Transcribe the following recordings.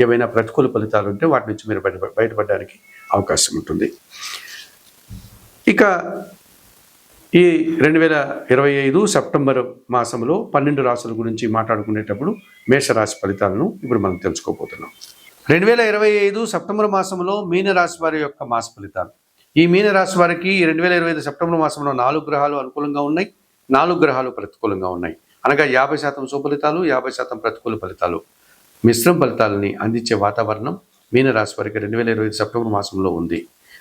ఏమైనా ప్రతికూల ఫలితాలు ఉంటే వాటి నుంచి మీరు బయట బయటపడడానికి అవకాశం ఉంటుంది. ఇక ఈ రెండు వేల ఇరవై ఐదు సెప్టెంబర్ మాసంలో పన్నెండు రాసుల గురించి మాట్లాడుకునేటప్పుడు మేషరాశి ఫలితాలను ఇప్పుడు మనం తెలుసుకోబోతున్నాం. రెండు వేల ఇరవై ఐదు సెప్టెంబర్ మాసంలో మీనరాశి వారి యొక్క మాస ఫలితాలు. ఈ మీన రాశి వారికి రెండు వేల ఇరవై ఐదు సెప్టెంబర్ మాసంలో నాలుగు గ్రహాలు అనుకూలంగా ఉన్నాయి. నాలుగు గ్రహాలు ప్రతికూలంగా ఉన్నాయి. అనగా యాభై శాతం సుఫలితాలు యాభై శాతం ప్రతికూల ఫలితాలు. మిశ్రమ ఫలితాలని అందించే వాతావరణం మీనరాశి వారికి రెండు వేల ఇరవై ఐదు సెప్టెంబర్ మాసంలో ఉంది.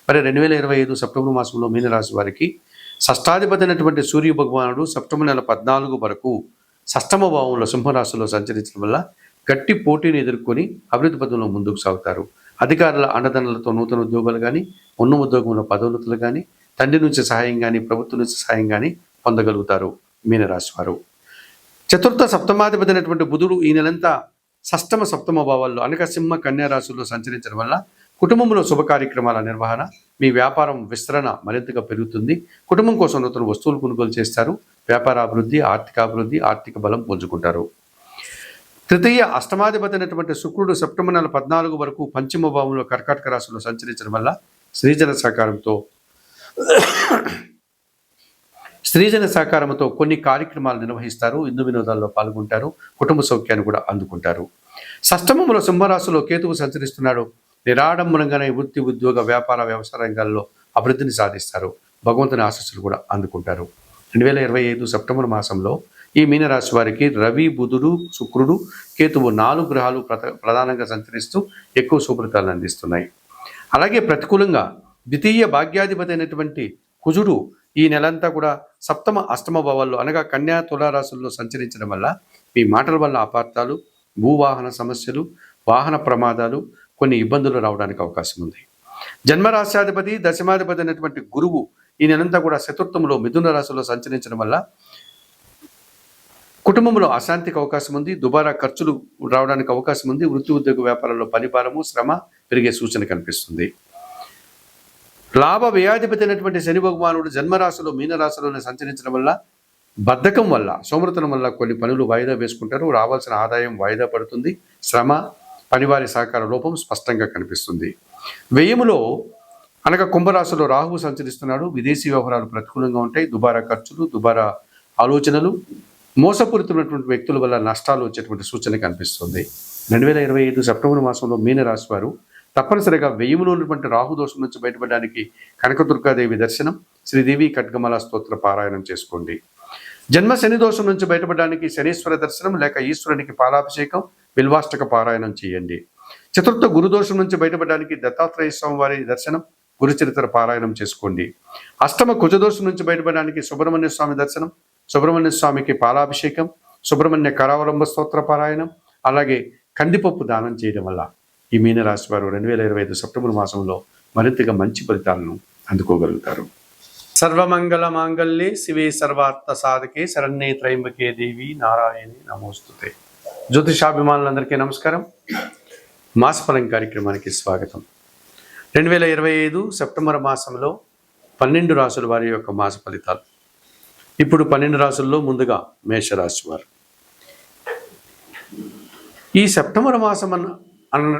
మరి రెండు వేల ఇరవై ఐదు సెప్టెంబర్ మాసంలో మీనరాశి వారికి షష్టాధిపతి అయినటువంటి సూర్య భగవానుడు సెప్టెంబర్ నెల పద్నాలుగు వరకు సష్టమ భావంలో సింహరాశిలో సంచరించడం వల్ల గట్టి పోటీని ఎదుర్కొని అభివృద్ధి పదంలో ముందుకు సాగుతారు. అధికారుల అండదండలతో నూతన ఉద్యోగాలు కానీ ఉన్న ఉద్యోగంలో పదోన్నతులు కానీ తండ్రి నుంచి సహాయం కానీ ప్రభుత్వం నుంచి సహాయం కానీ పొందగలుగుతారు మీనరాశి వారు. చతుర్థ సప్తమాధిపతి అయినటువంటి బుధుడు ఈ నెలంతా షష్టమ సప్తమ భావాల్లో అనగా సింహ కన్యా రాశుల్లో సంచరించడం వల్ల కుటుంబంలో శుభ కార్యక్రమాల నిర్వహణ మీ వ్యాపారం విస్తరణ మరింతగా పెరుగుతుంది. కుటుంబం కోసం నూతన వస్తువులు కొనుగోలు చేస్తారు. వ్యాపార అభివృద్ధి ఆర్థిక అభివృద్ధి ఆర్థిక బలం పుంజుకుంటారు. తృతీయ అష్టమాధిపతి అయినటువంటి శుక్రుడు సెప్టెంబర్ నెల పద్నాలుగు వరకు పంచమ భావంలో కర్కాటక రాశిలో సంచరించడం వల్ల శ్రీజన సహకారంతో స్త్రీజన సహకారంతో కొన్ని కార్యక్రమాలు నిర్వహిస్తారు. ఇందు వినోదాల్లో పాల్గొంటారు. కుటుంబ సౌఖ్యాన్ని కూడా అందుకుంటారు. షష్టమంలో సింహరాశిలో కేతువు సంచరిస్తున్నాడు. నిరాడంబరంగానే వృత్తి ఉద్యోగ వ్యాపార వ్యవసాయ రంగాల్లో అభివృద్ధిని సాధిస్తారు. భగవంతుని ఆశస్సులు కూడా అందుకుంటారు. రెండు వేల ఇరవై ఐదు సెప్టెంబర్ మాసంలో ఈ మీనరాశి వారికి రవి బుధుడు శుక్రుడు కేతువు నాలుగు గ్రహాలు ప్రధానంగా సంచరిస్తూ ఎక్కువ శుభ్రతాలను అందిస్తున్నాయి. అలాగే ప్రతికూలంగా ద్వితీయ భాగ్యాధిపతి అయినటువంటి కుజుడు ఈ నెలంతా కూడా సప్తమ అష్టమ భావాల్లో అనగా కన్యా తులారాశుల్లో సంచరించడం వల్ల మీ మాటల వల్ల అపార్థాలు భూవాహన సమస్యలు వాహన ప్రమాదాలు కొన్ని ఇబ్బందులు రావడానికి అవకాశం ఉంది. జన్మరాశ్యాధిపతి దశమాధిపతి అనేటువంటి గురువు ఈ నెలంతా కూడా చతుర్థంలో మిథున రాశిలో సంచరించడం వల్ల కుటుంబంలో అశాంతికి అవకాశం ఉంది దుబారా ఖర్చులు రావడానికి అవకాశం ఉంది వృత్తి ఉద్యోగ వ్యాపారంలో పనిభారము శ్రమ పెరిగే సూచన కనిపిస్తుంది. లాభ వ్యయాధిపతి అయినటువంటి శని భగవానుడు జన్మరాశిలో మీనరాశిలోనే సంచరించడం వల్ల బద్ధకం వల్ల సోమృతనం వల్ల కొన్ని పనులు వాయిదా వేసుకుంటారు. రావాల్సిన ఆదాయం వాయిదా పడుతుంది. శ్రమ పనివారి సహకార లోపం స్పష్టంగా కనిపిస్తుంది. వ్యయములో అనగా కుంభరాశిలో రాహువు సంచరిస్తున్నాడు. విదేశీ వ్యవహారాలు ప్రతికూలంగా ఉంటాయి. దుబారా ఖర్చులు దుబారా ఆలోచనలు మోసపూరితమైనటువంటి వ్యక్తుల వల్ల నష్టాలు వచ్చేటువంటి సూచన కనిపిస్తుంది. రెండు వేల ఇరవై ఐదు సెప్టెంబర్ మాసంలో మీనరాశి వారు తప్పనిసరిగా వెయ్యిములో ఉన్నటువంటి రాహుదోషం నుంచి బయటపడడానికి కనకదుర్గాదేవి దర్శనం శ్రీదేవి ఖడ్గమల స్తోత్ర పారాయణం చేసుకోండి. జన్మ శని దోషం నుంచి బయటపడడానికి శనీశ్వర దర్శనం లేక ఈశ్వరునికి పాలాభిషేకం బిల్వాష్టక పారాయణం చేయండి. చతుర్థ గురుదోషం నుంచి బయటపడడానికి దత్తాత్రేయ స్వామి వారి దర్శనం గురుచరిత్ర పారాయణం చేసుకోండి. అష్టమ కుజదోషం నుంచి బయటపడడానికి సుబ్రహ్మణ్య స్వామి దర్శనం సుబ్రహ్మణ్య స్వామికి పాలాభిషేకం సుబ్రహ్మణ్య కరావలంబ స్తోత్ర పారాయణం అలాగే కందిపప్పు దానం చేయడం వల్ల ఈ మీనరాశి వారు రెండు వేల ఇరవై ఐదు సెప్టెంబర్ మాసంలో మరింతగా మంచి ఫలితాలను అందుకోగలుగుతారు. సర్వమంగళ మాంగళ్యే శివే సర్వార్థ సాధకే శరణ్యే త్రయంబకే దేవి నారాయణి నమోస్తుతే. జ్యోతిషాభిమానులందరికీ నమస్కారం. మాసఫలం కార్యక్రమానికి స్వాగతం. రెండు వేల ఇరవై ఐదు సెప్టెంబర్ మాసంలో పన్నెండు రాసుల వారి యొక్క మాస ఫలితాలు. ఇప్పుడు పన్నెండు రాసుల్లో ముందుగా మేషరాశి వారు ఈ సెప్టెంబర్ మాసం అన్న అన్న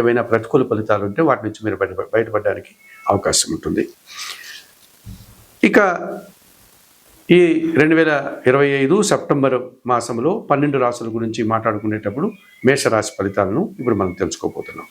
ఏవైనా ప్రతికూల ఫలితాలు ఉంటే వాటి నుంచి మీరు బయట బయటపడడానికి అవకాశం ఉంటుంది. ఇక ఈ రెండు వేల ఇరవై ఐదు సెప్టెంబర్ మాసంలో పన్నెండు రాసుల గురించి మాట్లాడుకునేటప్పుడు మేషరాశి ఫలితాలను ఇప్పుడు మనం తెలుసుకోబోతున్నాం.